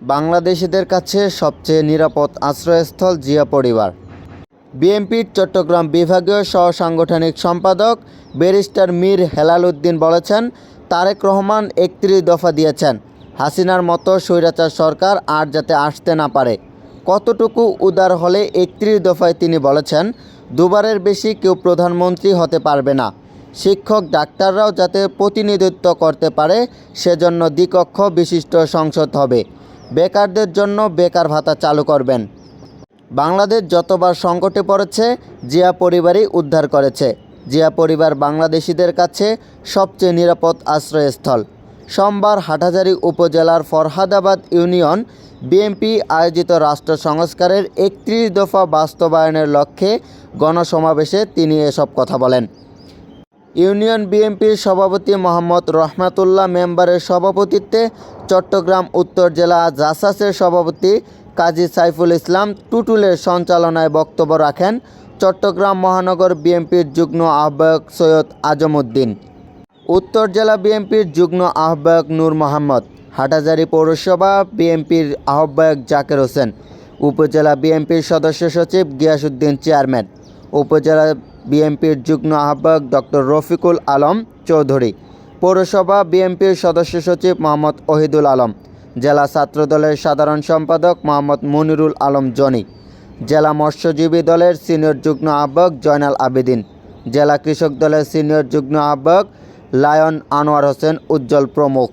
বাংলাদেশিদের কাছে সবচেয়ে নিরাপদ আশ্রয়স্থল জিয়া পরিবার। বিএনপির চট্টগ্রাম বিভাগীয় সহ সাংগঠনিক সম্পাদক ব্যারিস্টার মীর হেলাল উদ্দিন বলেছেন, তারেক রহমান একত্রিশ দফা দিয়েছেন। হাসিনার মতো স্বৈরাচার সরকার আর যাতে আসতে না পারে। কতটুকু উদার হলে একত্রিশ দফায় তিনি বলেছেন, দুবারের বেশি কেউ প্রধানমন্ত্রী হতে পারবে না। শিক্ষক, ডাক্তাররাও যাতে প্রতিনিধিত্ব করতে পারে, সেজন্য দ্বিকক্ষ বিশিষ্ট সংসদ হবে। বেকারদের জন্য বেকার ভাতা চালু করবেন। বাংলাদেশ যতবার সংকটে পড়েছে, জিয়া পরিবারই উদ্ধার করেছে। জিয়া পরিবার বাংলাদেশিদের কাছে সবচেয়ে নিরাপদ আশ্রয়স্থল। সোমবার হাটহাজারী উপজেলার ফরহাদাবাদ ইউনিয়ন বিএনপি আয়োজিত রাষ্ট্র সংস্কারের একত্রিশ দফা বাস্তবায়নের লক্ষ্যে গণসমাবেশে তিনি এসব কথা বলেন। ইউনিয়ন বিএনপির সভাপতি মোহাম্মদ রহমাতুল্লাহ মেম্বারের সভাপতিত্বে চট্টগ্রাম উত্তর জেলা জাসাসের সভাপতি কাজী সাইফুল ইসলাম টুটুলের সঞ্চালনায় বক্তব্য রাখেন চট্টগ্রাম মহানগর বিএনপির যুগ্ম আহ্বায়ক সৈয়দ আজমউদ্দিন। উত্তর জেলা বিএনপির যুগ্ম আহ্বায়ক নূর মোহাম্মদ। হাটাজারি পৌরসভা বিএনপির আহ্বায়ক জাকের হোসেন। উপজেলা বিএনপির সদস্য সচিব গিয়াসউদ্দিন চেয়ারম্যান। উপজেলা বিএনপির যুগ্ম আহ্বায়ক ডক্টর রফিকুল আলম চৌধুরী। পৌরসভা বিএনপির সদস্য সচিব মোহাম্মদ ওহিদুল আলম। জেলা ছাত্রদলের সাধারণ সম্পাদক মোহাম্মদ মনিরুল আলম জনি। জেলা মৎস্যজীবী দলের সিনিয়র যুগ্ম আহ্বায়ক জয়নাল আবেদিন। জেলা কৃষক দলের সিনিয়র যুগ্ম আহ্বায়ক লায়ন আনোয়ার হোসেন উজ্জ্বল প্রমুখ।